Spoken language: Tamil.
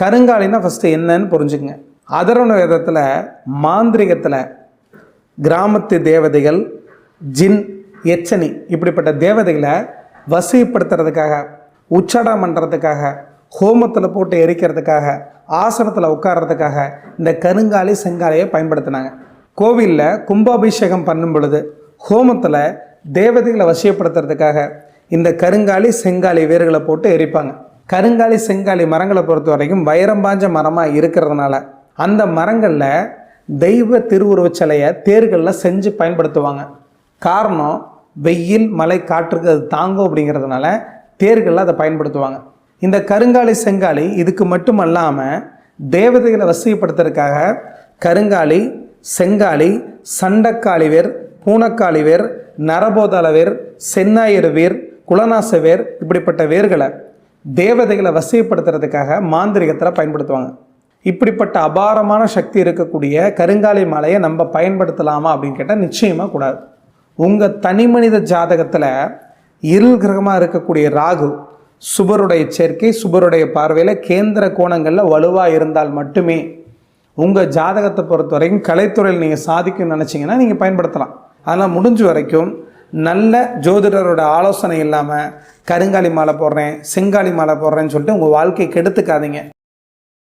கருங்காலினா ஃபஸ்ட்டு என்னன்னு புரிஞ்சுக்குங்க. அதர்வண வேதத்தில் மாந்திரிகத்தில் கிராமத்து தேவதைகள் ஜின் எச்சனி இப்படிப்பட்ட தேவதைகளை வசிப்படுத்துறதுக்காக உச்சடம் பண்ணுறதுக்காக ஹோமத்தில் போட்டு எரிக்கிறதுக்காக ஆசனத்தில் உட்கார்றதுக்காக இந்த கருங்காலி செங்காலியை பயன்படுத்தினாங்க. கோவிலில் கும்பாபிஷேகம் பண்ணும் பொழுது ஹோமத்தில் தேவதைகளை வசியப்படுத்துறதுக்காக இந்த கருங்காலி செங்காலி வேர்களை போட்டு எரிப்பாங்க. கருங்காலி செங்காலி மரங்களை பொறுத்த வரைக்கும் வைரம் பாஞ்ச மரமாக இருக்கிறதுனால அந்த மரங்களில் தெய்வ திருவுருவச் சிலையை தேர்களில் செஞ்சு பயன்படுத்துவாங்க. காரணம் வெயில் மழை காற்றுக்கு அது தாங்கும் அப்படிங்கிறதுனால தேர்களில் அதை பயன்படுத்துவாங்க. இந்த கருங்காலி செங்காலி இதுக்கு மட்டும் அல்லாமல் தேவதைகளை வசதிப்படுத்துறதுக்காக கருங்காலி செங்காலி சண்டக்காளி வேர் பூனக்காளி வேர் நரபோதல வேர் சென்னாயிரு வேர் குலநாச வேர் இப்படிப்பட்ட வேர்களை தேவதைகளை வசியப்படுத்துறதுக்காக மாந்திரிகத்தில் பயன்படுத்துவாங்க. இப்படிப்பட்ட அபாரமான சக்தி இருக்கக்கூடிய கருங்காலி மலையை நம்ம பயன்படுத்தலாமா அப்படின்னு கேட்டால் நிச்சயமாக கூடாது. உங்கள் தனி மனித ஜாதகத்தில் இருள் கிரகமாக இருக்கக்கூடிய ராகு சுபருடைய சேர்க்கை சுபருடைய பார்வையில் கேந்திர கோணங்களில் வலுவாக இருந்தால் மட்டுமே உங்கள் ஜாதகத்தை பொறுத்த வரைக்கும் கலைத்துறையில் நீங்கள் சாதிக்கணும்னு நினச்சிங்கன்னா நீங்கள் பயன்படுத்தலாம். அதனால் முடிஞ்ச வரைக்கும் நல்ல ஜோதிடரோட ஆலோசனை இல்லாமல் கருங்காலி மாலை போடுறேன் செங்காலி மாலை போடுறேன்னு சொல்லிட்டு உங்கள் வாழ்க்கையை கெடுத்துக்காதீங்க